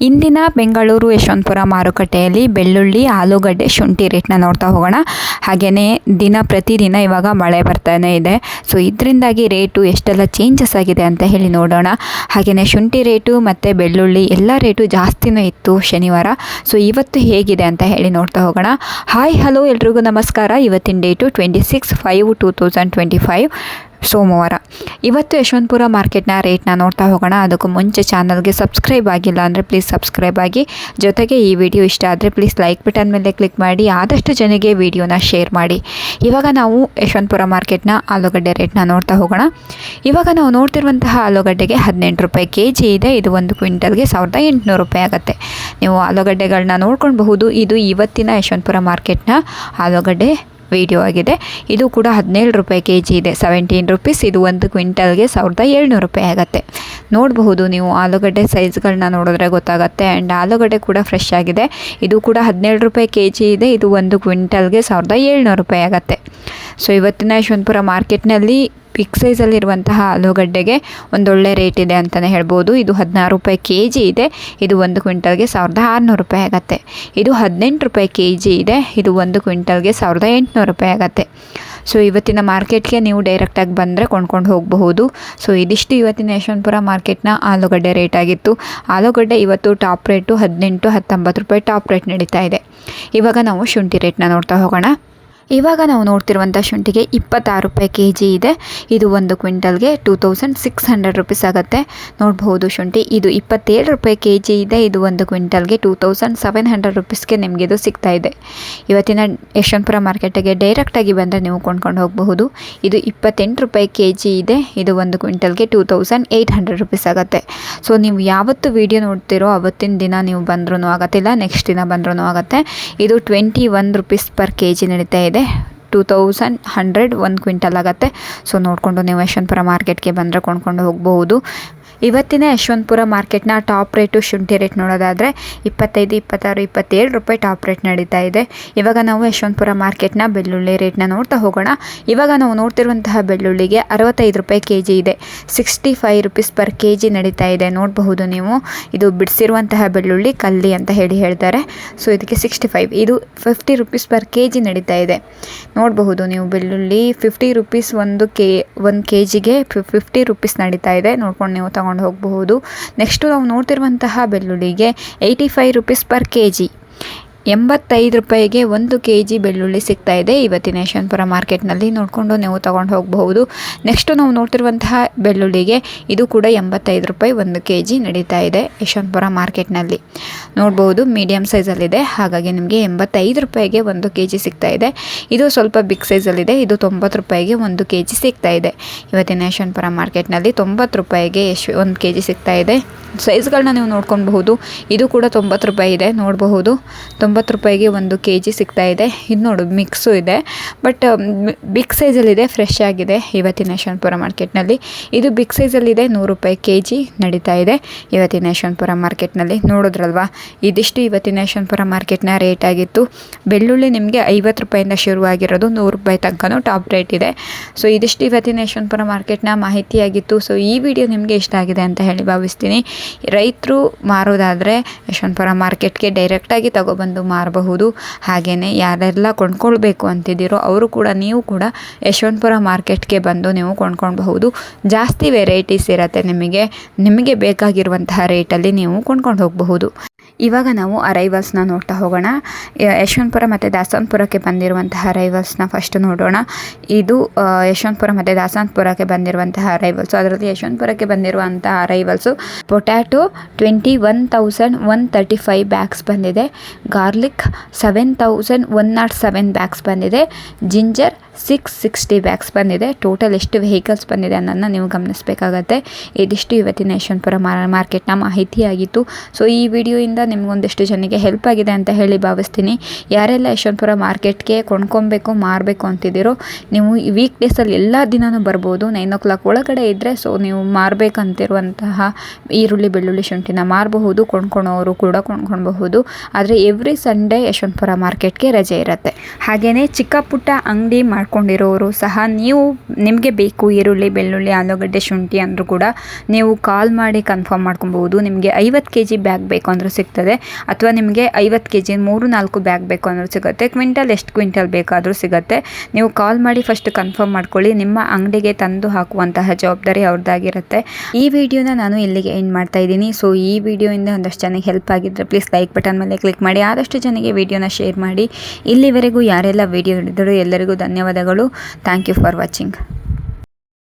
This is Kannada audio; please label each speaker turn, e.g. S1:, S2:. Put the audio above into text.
S1: ಇಂದಿನ ಬೆಂಗಳೂರು ಯಶವಂತಪುರ ಮಾರುಕಟ್ಟೆಯಲ್ಲಿ ಬೆಳ್ಳುಳ್ಳಿ, ಆಲೂಗಡ್ಡೆ ಶುಂಠಿ ರೇಟ್ನ ನೋಡ್ತಾ ಹೋಗೋಣ. ಹಾಗೆಯೇ ದಿನ ಪ್ರತಿದಿನ ಇವಾಗ ಮಳೆ ಬರ್ತಾನೆ ಇದೆ. ಸೊ ಇದರಿಂದಾಗಿ ರೇಟು ಎಷ್ಟೆಲ್ಲ ಚೇಂಜಸ್ ಆಗಿದೆ ಅಂತ ಹೇಳಿ ನೋಡೋಣ. ಹಾಗೆಯೇ ಶುಂಠಿ ರೇಟು ಮತ್ತು ಬೆಳ್ಳುಳ್ಳಿ ಎಲ್ಲ ರೇಟು ಜಾಸ್ತಿನೂ ಇತ್ತು ಶನಿವಾರ. ಸೊ ಇವತ್ತು ಹೇಗಿದೆ ಅಂತ ಹೇಳಿ ನೋಡ್ತಾ ಹೋಗೋಣ. ಹಾಯ್ ಹಲೋ ಎಲ್ರಿಗೂ ನಮಸ್ಕಾರ. ಇವತ್ತಿನ date twenty six five two thousand twenty five ಸೋಮವಾರ. ಇವತ್ತು ಯಶವಂತಪುರ ಮಾರ್ಕೆಟ್ನ ರೇಟ್ನ ನೋಡ್ತಾ ಹೋಗೋಣ. ಅದಕ್ಕೂ ಮುಂಚೆ ಚಾನಲ್ಗೆ ಸಬ್ಸ್ಕ್ರೈಬ್ ಆಗಿಲ್ಲ ಅಂದರೆ ಪ್ಲೀಸ್ ಸಬ್ಸ್ಕ್ರೈಬ್ ಆಗಿ. ಜೊತೆಗೆ ಈ ವಿಡಿಯೋ ಇಷ್ಟ ಆದರೆ ಪ್ಲೀಸ್ ಲೈಕ್ ಬಟನ್ ಮೇಲೆ ಕ್ಲಿಕ್ ಮಾಡಿ. ಆದಷ್ಟು ಜನಗೆ ವಿಡಿಯೋನ ಶೇರ್ ಮಾಡಿ. ಇವಾಗ ನಾವು ಯಶವಂತಪುರ ಮಾರ್ಕೆಟ್ನ ಆಲೂಗಡ್ಡೆ ರೇಟ್ನ ನೋಡ್ತಾ ಹೋಗೋಣ. ಇವಾಗ ನಾವು ನೋಡ್ತಿರುವಂತಹ ಆಲೂಗಡ್ಡೆಗೆ ಹದಿನೆಂಟು ರೂಪಾಯಿ ಕೆ ಜಿ ಇದೆ. ಇದು ಒಂದು ಕ್ವಿಂಟಲ್ಗೆ ಸಾವಿರದ ಎಂಟುನೂರು ರೂಪಾಯಿ ಆಗುತ್ತೆ. ನೀವು ಆಲೂಗಡ್ಡೆಗಳನ್ನ ನೋಡ್ಕೊಳ್ಬಹುದು. ಇದು ಇವತ್ತಿನ ಯಶವಂತಪುರ ಮಾರ್ಕೆಟ್ನ ಆಲೂಗಡ್ಡೆ ವಿಡಿಯೋ ಆಗಿದೆ. ಇದು ಕೂಡ ಹದಿನೇಳು ರೂಪಾಯಿ ಕೆ ಜಿ ಇದೆ. ಸೆವೆಂಟೀನ್ ರುಪೀಸ್ ಇದು ಒಂದು ಕ್ವಿಂಟಲ್ಗೆ ಸಾವಿರದ ಏಳ್ನೂರು ರೂಪಾಯಿ ಆಗುತ್ತೆ. ನೋಡಬಹುದು ನೀವು ಆಲೂಗಡ್ಡೆ ಸೈಜ್ಗಳನ್ನ ನೋಡಿದ್ರೆ ಗೊತ್ತಾಗುತ್ತೆ. ಆ್ಯಂಡ್ ಆಲೂಗಡ್ಡೆ ಕೂಡ ಫ್ರೆಶ್ ಆಗಿದೆ. ಇದು ಕೂಡ ಹದಿನೇಳು ರೂಪಾಯಿ ಕೆ ಜಿ ಇದೆ. ಇದು ಒಂದು ಕ್ವಿಂಟಲ್ಗೆ ಸಾವಿರದ ಏಳ್ನೂರು ರೂಪಾಯಿ ಆಗುತ್ತೆ. ಸೊ ಇವತ್ತಿನ ಯಶವಂತಪುರ ಮಾರ್ಕೆಟ್ನಲ್ಲಿ ಬಿಗ್ ಸೈಜಲ್ಲಿರುವಂತಹ ಆಲೂಗಡ್ಡೆಗೆ ಒಂದೊಳ್ಳೆ ರೇಟ್ ಇದೆ ಅಂತಲೇ ಹೇಳ್ಬೋದು. ಇದು ಹದಿನಾರು ರೂಪಾಯಿ ಕೆ ಜಿ ಇದೆ. ಇದು ಒಂದು ಕ್ವಿಂಟಲ್ಗೆ ಸಾವಿರದ ಆರುನೂರು ರೂಪಾಯಿ ಆಗುತ್ತೆ. ಇದು ಹದಿನೆಂಟು ರೂಪಾಯಿ ಕೆ ಜಿ ಇದೆ. ಇದು ಒಂದು ಕ್ವಿಂಟಲ್ಗೆ ಸಾವಿರದ ಎಂಟುನೂರು ರೂಪಾಯಿ ಆಗುತ್ತೆ. ಸೊ ಇವತ್ತಿನ ಮಾರ್ಕೆಟ್ಗೆ ನೀವು ಡೈರೆಕ್ಟಾಗಿ ಬಂದರೆ ಕೊಂಡ್ಕೊಂಡು ಹೋಗಬಹುದು. ಸೊ ಇದಿಷ್ಟು ಇವತ್ತಿನ ಯಶವಂತಪುರ ಮಾರ್ಕೆಟ್ನ ಆಲೂಗಡ್ಡೆ ರೇಟ್ ಆಗಿತ್ತು. ಆಲೂಗಡ್ಡೆ ಇವತ್ತು ಟಾಪ್ ರೇಟು ಹದಿನೆಂಟು ಹತ್ತೊಂಬತ್ತು ರೂಪಾಯಿ ಟಾಪ್ ರೇಟ್ ನಡೀತಾ ಇದೆ. ಇವಾಗ ನಾವು ಶುಂಠಿ ರೇಟ್ನ ನೋಡ್ತಾ ಹೋಗೋಣ. ಇವಾಗ ನಾವು ನೋಡ್ತಿರುವಂಥ ಶುಂಠಿಗೆ ಇಪ್ಪತ್ತಾರು ರೂಪಾಯಿ ಕೆ ಜಿ ಇದೆ. ಇದು ಒಂದು ಕ್ವಿಂಟಲ್ಗೆ two thousand six hundred rupees ಆಗುತ್ತೆ. ನೋಡಬಹುದು ಶುಂಠಿ, ಇದು ಇಪ್ಪತ್ತೇಳು ರೂಪಾಯಿ ಕೆ ಜಿ ಇದೆ. ಇದು ಒಂದು ಕ್ವಿಂಟಲ್ಗೆ ಟೂ ತೌಸಂಡ್ ಸೆವೆನ್ ಹಂಡ್ರೆಡ್ ರುಪೀಸ್ಗೆ ನಿಮಗೆ ಇದು ಸಿಗ್ತಾ ಇದೆ. ಇವತ್ತಿನ ಯಶವಂತಪುರ ಮಾರ್ಕೆಟಿಗೆ ಡೈರೆಕ್ಟಾಗಿ ಬಂದರೆ ನೀವು ಕೊಂಡ್ಕೊಂಡು ಹೋಗಬಹುದು. ಇದು ಇಪ್ಪತ್ತೆಂಟು ರೂಪಾಯಿ ಕೆ ಜಿ ಇದೆ. ಇದು ಒಂದು ಕ್ವಿಂಟಲ್ಗೆ two thousand eight hundred rupees ಆಗುತ್ತೆ. ಸೊ ನೀವು ಯಾವತ್ತು ವೀಡಿಯೋ ನೋಡ್ತಿರೋ ಅವತ್ತಿನ ದಿನ ನೀವು ಬಂದ್ರೂ ಆಗತ್ತಿಲ್ಲ. ನೆಕ್ಸ್ಟ್ ದಿನ ಬಂದ್ರೂ ಆಗುತ್ತೆ. ಇದು twenty one rupees per K G ನಡೀತಾ ಇದೆ. ಟೂ ತೌಸಂಡ್ ಹಂಡ್ರೆಡ್ ಒಂದು ಕ್ವಿಂಟಲ್ ಆಗುತ್ತೆ. ಸೊ ನೋಡಿಕೊಂಡು ನೀವು ಯಶವಂತಪುರ ಮಾರ್ಕೆಟ್ಗೆ ಬಂದರೆ ಕೊಂಡ್ಕೊಂಡು ಹೋಗಬಹುದು. ಇವತ್ತಿನ ಯಶವಂತಪುರ ಮಾರ್ಕೆಟ್ನ ಟಾಪ್ ರೇಟು ಶುಂಠಿ ರೇಟ್ ನೋಡೋದಾದರೆ ಇಪ್ಪತ್ತೈದು, ಇಪ್ಪತ್ತಾರು, ಇಪ್ಪತ್ತೇಳು ರೂಪಾಯಿ ಟಾಪ್ ರೇಟ್ ನಡೀತಾ ಇದೆ. ಇವಾಗ ನಾವು ಯಶವಂತಪುರ ಮಾರ್ಕೆಟ್ನ ಬೆಳ್ಳುಳ್ಳಿ ರೇಟ್ನ ನೋಡ್ತಾ ಹೋಗೋಣ. ಇವಾಗ ನಾವು ನೋಡ್ತಿರುವಂತಹ ಬೆಳ್ಳುಳ್ಳಿಗೆ ಅರವತ್ತೈದು ರೂಪಾಯಿ ಕೆ ಜಿ ಇದೆ. Sixty five rupees per K G ನಡೀತಾ ಇದೆ. ನೋಡಬಹುದು ನೀವು. ಇದು ಬಿಡಿಸಿರುವಂತಹ ಬೆಳ್ಳುಳ್ಳಿ ಕಲ್ಲಿ ಅಂತ ಹೇಳಿ ಹೇಳ್ತಾರೆ. ಸೊ, ಇದಕ್ಕೆ ಸಿಕ್ಸ್ಟಿ ಫೈವ್. ಇದು fifty rupees per K G ನಡೀತಾ ಇದೆ. ನೋಡಬಹುದು ನೀವು ಬೆಳ್ಳುಳ್ಳಿ ಫಿಫ್ಟಿ ರುಪೀಸ್ ಒಂದು ಕೆ ಒಂದು ಕೆ ಜಿಗೆ ಫಿಫ್ಟಿ ರುಪೀಸ್ ನಡೀತಾ ಇದೆ. ನೋಡ್ಕೊಂಡು ನೀವು ತಗೊಂಡು ಹೋಗಬಹುದು. ನೆಕ್ಸ್ಟು ನಾವು ನೋಡ್ತಿರುವಂತಹ ಬೆಳ್ಳುಳ್ಳಿಗೆ eighty five rupees per K G ಎಂಬತ್ತೈದು ರೂಪಾಯಿಗೆ ಒಂದು ಕೆ ಜಿ ಬೆಳ್ಳುಳ್ಳಿ ಸಿಗ್ತಾ ಇದೆ. ಇವತ್ತಿನ ಯಶವಂತಪುರ ಮಾರ್ಕೆಟ್ನಲ್ಲಿ ನೋಡಿಕೊಂಡು ನೀವು ತೊಗೊಂಡು ಹೋಗಬಹುದು. ನೆಕ್ಸ್ಟು ನಾವು ನೋಡ್ತಿರುವಂತಹ ಬೆಳ್ಳುಳ್ಳಿಗೆ ಇದು ಕೂಡ ಎಂಬತ್ತೈದು ರೂಪಾಯಿ ಒಂದು ಕೆ ಜಿ ನಡೀತಾ ಇದೆ ಯಶವಂತಪುರ ಮಾರ್ಕೆಟ್ನಲ್ಲಿ. ನೋಡ್ಬೋದು ಮೀಡಿಯಮ್ ಸೈಜಲ್ಲಿದೆ. ಹಾಗಾಗಿ ನಿಮಗೆ ಎಂಬತ್ತೈದು ರೂಪಾಯಿಗೆ ಒಂದು ಕೆ ಜಿ ಸಿಗ್ತಾ ಇದೆ. ಇದು ಸ್ವಲ್ಪ ಬಿಗ್ ಸೈಜಲ್ಲಿದೆ. ಇದು ತೊಂಬತ್ತು ರೂಪಾಯಿಗೆ ಒಂದು ಕೆ ಜಿ ಸಿಗ್ತಾ ಇದೆ. ಇವತ್ತಿನ ಯಶವಂತಪುರ ಮಾರ್ಕೆಟ್ನಲ್ಲಿ ತೊಂಬತ್ತು ರೂಪಾಯಿಗೆ ಯಶ್ ಒಂದು ಕೆ ಜಿ ಸಿಗ್ತಾ ಇದೆ. ಸೈಜ್ಗಳನ್ನ ನೀವು ನೋಡ್ಕೊಬಹುದು ಇದು ಕೂಡ ತೊಂಬತ್ತು ರೂಪಾಯಿ ಇದೆ, ನೋಡಬಹುದು. ತೊಂಬತ್ತು ರೂಪಾಯಿಗೆ ಒಂದು ಕೆ ಜಿ ಸಿಗ್ತಾ ಇದೆ. ಇದು ನೋಡು, ಮಿಕ್ಸು ಇದೆ. ಬಟ್ ಬಿಗ್ ಸೈಜಲ್ಲಿದೆ, ಫ್ರೆಶ್ ಆಗಿದೆ ಇವತ್ತಿನ ಯಶವಂತಪುರ ಮಾರ್ಕೆಟ್ನಲ್ಲಿ. ಇದು ಬಿಗ್ ಸೈಜಲ್ಲಿದೆ, ನೂರು ರೂಪಾಯಿ ಕೆ ಜಿ ನಡೀತಾ ಇದೆ ಇವತ್ತಿನ ಯಶವಂತಪುರ ಮಾರ್ಕೆಟ್ನಲ್ಲಿ. ನೋಡಿದ್ರಲ್ವಾ? ಇದಿಷ್ಟು ಇವತ್ತಿನ ಯಶವಂತಪುರ ಮಾರ್ಕೆಟ್ನ ರೇಟ್ ಆಗಿತ್ತು. ಬೆಳ್ಳುಳ್ಳಿ ನಿಮಗೆ ಐವತ್ತು ರೂಪಾಯಿಂದ ಶುರುವಾಗಿರೋದು, ನೂರು ರೂಪಾಯಿ ತನಕನೂ ಟಾಪ್ ರೇಟ್ ಇದೆ. ಸೊ, ಇದಿಷ್ಟು ಇವತ್ತಿನ ಯಶವಂತಪುರ ಮಾರ್ಕೆಟ್ನ ಮಾಹಿತಿಯಾಗಿತ್ತು. ಸೊ, ಈ ವಿಡಿಯೋ ನಿಮಗೆ ಇಷ್ಟ ಆಗಿದೆ ಅಂತ ಹೇಳಿ ಭಾವಿಸ್ತೀನಿ. ರೈತರು ಮಾರೋದಾದರೆ ಯಶವಂತಪುರ ಮಾರ್ಕೆಟ್ಗೆ ಡೈರೆಕ್ಟಾಗಿ ತಗೊಬಂದು ಮಾರಬಹುದು. ಹಾಗೆಯೇ ಯಾರೆಲ್ಲ ಕೊಂಡ್ಕೊಳ್ಬೇಕು ಅಂತಿದ್ದೀರೋ ಅವರು ಕೂಡ ನೀವು ಕೂಡ ಯಶವಂತಪುರ ಮಾರ್ಕೆಟ್ಗೆ ಬಂದು ನೀವು ಕೊಂಡ್ಕೊಳ್ಬಹುದು. ಜಾಸ್ತಿ ವೆರೈಟೀಸ್ ಇರುತ್ತೆ ನಿಮಗೆ. ನಿಮಗೆ ಬೇಕಾಗಿರುವಂತಹ ರೇಟಲ್ಲಿ ನೀವು ಕೊಂಡ್ಕೊಂಡು ಹೋಗಬಹುದು. ಇವಾಗ ನಾವು ಅರೈವಲ್ಸ್ನ ನೋಡ್ತಾ ಹೋಗೋಣ. ಯಶವಂತಪುರ ಮತ್ತು ದಾಸನಪುರಕ್ಕೆ ಬಂದಿರುವಂತಹ ಅರೈವಲ್ಸ್ನ ಫಸ್ಟ್ ನೋಡೋಣ. ಇದು ಯಶವಂತಪುರ ಮತ್ತು ದಾಸನಪುರಕ್ಕೆ ಬಂದಿರುವಂತಹ ಅರೈವಲ್ಸು ಅದರಲ್ಲಿ ಯಶವಂತಪುರಕ್ಕೆ ಬಂದಿರುವಂತಹ arrivals potato twenty one thousand one thirty five bags ಬಂದಿದೆ. Garlic seven thousand one naught seven bags ಬಂದಿದೆ. ಜಿಂಜರ್ ಸಿಕ್ಸ್ ಸಿಕ್ಸ್ಟಿ ಬ್ಯಾಗ್ಸ್ ಬಂದಿದೆ. ಟೋಟಲ್ ಎಷ್ಟು ವೆಹಿಕಲ್ಸ್ ಬಂದಿದೆ ಅನ್ನೋದನ್ನ ನೀವು ಗಮನಿಸಬೇಕಾಗತ್ತೆ. ಇದಿಷ್ಟು ಇವತ್ತಿನ ಯಶವಂತಪುರ ಮಾರ್ಕೆಟ್ನ ಮಾಹಿತಿಯಾಗಿತ್ತು. ಸೊ, ಈ ವಿಡಿಯೋಯಿಂದ ನಿಮಗೊಂದಿಷ್ಟು ಜನಕ್ಕೆ ಹೆಲ್ಪ್ ಆಗಿದೆ ಅಂತ ಹೇಳಿ ಭಾವಿಸ್ತೀನಿ. ಯಾರೆಲ್ಲ ಯಶವಂತಪುರ ಮಾರ್ಕೆಟ್ಗೆ ಕೊಂಡ್ಕೊಬೇಕು, ಮಾರಬೇಕು ಅಂತಿದ್ದೀರೋ, ನೀವು ವೀಕ್ ಡೇಸಲ್ಲಿ ಎಲ್ಲ ದಿನವೂ ಬರ್ಬೋದು. ನೈನ್ ಓ ಕ್ಲಾಕ್ ಒಳಗಡೆ ಇದ್ದರೆ ಸೊ ನೀವು ಮಾರಬೇಕಂತಿರುವಂತಹ ಈರುಳ್ಳಿ, ಬೆಳ್ಳುಳ್ಳಿ, ಶುಂಠಿನ ಮಾರಬಹುದು, ಕೊಂಡ್ಕೊಳೋರು ಕೂಡ ಕೊಂಡ್ಕೊಳ್ಬಹುದು. ಆದರೆ ಎವ್ರಿ ಸಂಡೇ ಯಶವಂತಪುರ ಮಾರ್ಕೆಟ್ಗೆ ರಜೆ ಇರುತ್ತೆ. ಹಾಗೆಯೇ ಚಿಕ್ಕ ಪುಟ್ಟ ಅಂಗಡಿ ಮಾಡಿ ಮಾಡ್ಕೊಂಡಿರೋರು ಸಹ ನೀವು ನಿಮಗೆ ಬೇಕು ಈರುಳ್ಳಿ, ಬೆಳ್ಳುಳ್ಳಿ, ಆಲೂಗಡ್ಡೆ, ಶುಂಠಿ ಅಂದರೂ ಕೂಡ ನೀವು ಕಾಲ್ ಮಾಡಿ ಕನ್ಫರ್ಮ್ ಮಾಡ್ಕೊಬೋದು. ನಿಮಗೆ ಐವತ್ತು ಕೆ ಜಿ ಬ್ಯಾಗ್ ಬೇಕು ಅಂದರೂ ಸಿಗ್ತದೆ. ಅಥವಾ ನಿಮಗೆ ಐವತ್ತು ಕೆ ಜಿ ಮೂರು, ನಾಲ್ಕು ಬ್ಯಾಗ್ ಬೇಕು ಅಂದರೂ ಸಿಗುತ್ತೆ. ಕ್ವಿಂಟಲ್ ಎಷ್ಟು ಕ್ವಿಂಟಲ್ ಬೇಕಾದರೂ ಸಿಗುತ್ತೆ. ನೀವು ಕಾಲ್ ಮಾಡಿ ಫಸ್ಟ್ ಕನ್ಫರ್ಮ್ ಮಾಡ್ಕೊಳ್ಳಿ. ನಿಮ್ಮ ಅಂಗಡಿಗೆ ತಂದು ಹಾಕುವಂತಹ ಜವಾಬ್ದಾರಿ ಅವ್ರದ್ದಾಗಿರುತ್ತೆ. ಈ ವಿಡಿಯೋನ ನಾನು ಇಲ್ಲಿಗೆ ಎಂಡ್ ಮಾಡ್ತಾ ಇದ್ದೀನಿ. ಸೊ ಈ ವಿಡಿಯೋಯಿಂದ ಒಂದಷ್ಟು ಜನಕ್ಕೆ ಹೆಲ್ಪ್ ಆಗಿದ್ದರೆ ಪ್ಲೀಸ್ ಲೈಕ್ ಬಟನ್ ಮೇಲೆ ಕ್ಲಿಕ್ ಮಾಡಿ. ಆದಷ್ಟು ಜನಕ್ಕೆ ವಿಡಿಯೋನ ಶೇರ್ ಮಾಡಿ. ಇಲ್ಲಿವರೆಗೂ ಯಾರೆಲ್ಲ ವಿಡಿಯೋ ಹಿಡಿದರೂ ಎಲ್ಲರಿಗೂ ಧನ್ಯವಾದಗಳು. Thank you for watching